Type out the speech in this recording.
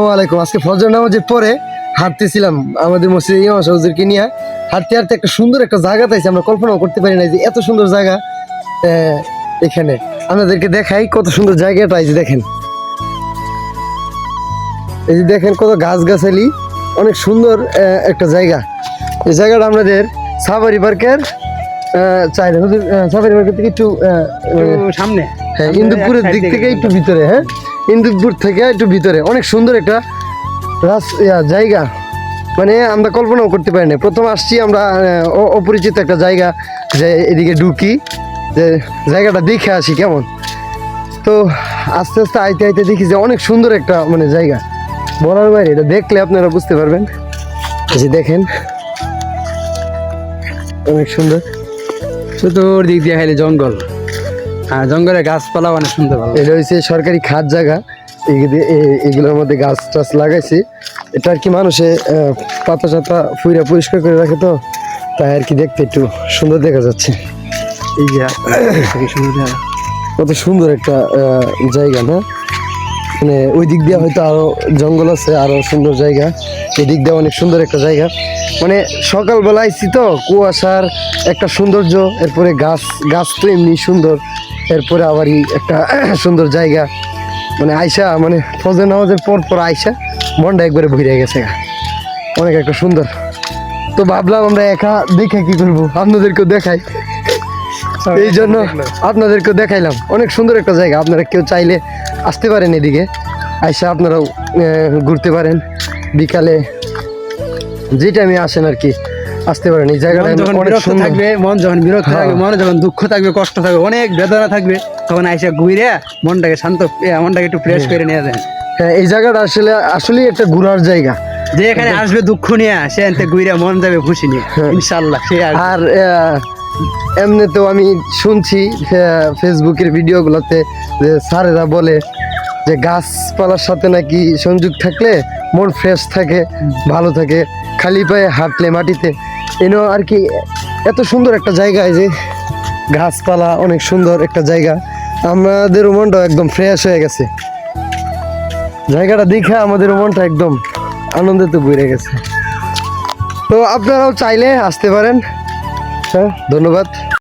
আসসালামু আলাইকুম। আজকে ফজর নামাজের পরে হাঁটতেছিলাম আমাদের মসজিদে ইমাম সাহুজুরকে নিয়ে। হাঁটতে হাঁটতে একটা সুন্দর একটা জায়গা আমরা কল্পনাও করতে পারি না যে এত সুন্দর জায়গা এখানে। আপনাদেরকে দেখাই কত সুন্দর জায়গাটা এই যে দেখেন। এই যে দেখেন কত গাছ গাছালি অনেক সুন্দর একটা জায়গা। এই জায়গাটা আমাদের সাফারি পার্কের চাইলে সাফারি পার্কের থেকে একটু সামনে। হ্যাঁ ইন্দুপুরের দিক থেকে একটু ভিতরে হ্যাঁ? ইন্দুপুর থেকে একটু ভিতরে। অনেক সুন্দর একটা রাস- জায়গা। মানে আমরা কল্পনাও করতে পারি না প্রথম আসছি আমরা অপরিচিত একটা জায়গা যে এদিকে ঢুকি। যে জায়গাটা দেখে আসি কেমন। তো আস্তে আস্তে আইতে আইতে দেখি যে অনেক সুন্দর একটা মানে জায়গা। বলার বাইরে, এটা দেখলে আপনারা বুঝতে পারবেন। যে দেখেন। অনেক সুন্দর। চতুর্দিক দিয়ে খালি জঙ্গল। হ্যাঁ জঙ্গলে গাছপালা অনেক সুন্দর ভালো। এটা হচ্ছে সরকারি খাদ জায়গা। এগুলোর মধ্যে গাছ টাছ লাগাইছি। এটা আর কি মানুষে পাতা চাতা ফুইরা পরিষ্কার করে রাখে তো তাই আর কি দেখতে একটু সুন্দর দেখা যাচ্ছে। এই যে কত সুন্দর একটা জায়গা না? মানে ওই দিক দিয়ে হয়তো আরও জঙ্গল আছে আরও সুন্দর জায়গা। এই দিক দিয়ে অনেক সুন্দর একটা জায়গা। মানে সকালবেলা আইছি তো কুয়াশার একটা সৌন্দর্য এরপরে গাছ গাছ তো এমনি সুন্দর। এরপরে আবারই একটা সুন্দর জায়গা। মানে আয়সা মানে ফজর নামাজের পর পর আয়সা মনটা একবারে ভরে গেছে অনেক একটা সুন্দর। তো ভাবলাম আমরা একা দেখে কি করব? আপনাদেরকেও দেখাই। এই জন্য আপনাদেরকে দেখাইলাম। অনেক সুন্দর একটা জায়গা। আপনারা কেউ চাইলে আসতে পারেন এদিকে। আইসা আপনারাও ঘুরতে পারেন। বিকালে যে টাইমে আসেন আর কি। আসতে পারেন। এই জায়গাটা যখন বিরক্ত থাকবে মন যখন বিরক্ত হ্যাঁ। থাকবে মনে যখন দুঃখ থাকবে কষ্ট থাকবে অনেক বেদনা থাকবে তখন আইসা ঘুরে মনটাকে শান্ত মনটাকে একটু ফ্রেশ করে নিয়ে দেন হ্যাঁ এই জায়গাটা আসলে আসলেই একটা ঘোরার জায়গা। যে এখানে আসবে দুঃখ নিয়ে সে এনতে ঘুরে মন যাবে খুশি নিয়ে। হ্যাঁ। ইনশাল্লাহ সে। আর আহ, এমনিতেও আমি শুনছি ফেসবুকের ভিডিওগুলোতে যে স্যারেরা বলে যে গাছপালার সাথে নাকি সংযোগ থাকলে মন ফ্রেশ থাকে ভালো থাকে খালি পায়ে হাঁটলে মাটিতে। এনো আর কি, এত সুন্দর একটা জায়গায় যে, গাছপালা অনেক সুন্দর একটা জায়গা। আমাদের মনটা একদম ফ্রেশ হয়ে গেছে। জায়গাটা দেখে আমাদের মনটা একদম আনন্দে তো বেড়ে গেছে। তো আপনারাও চাইলে আসতে পারেন। হ্যাঁ ধন্যবাদ।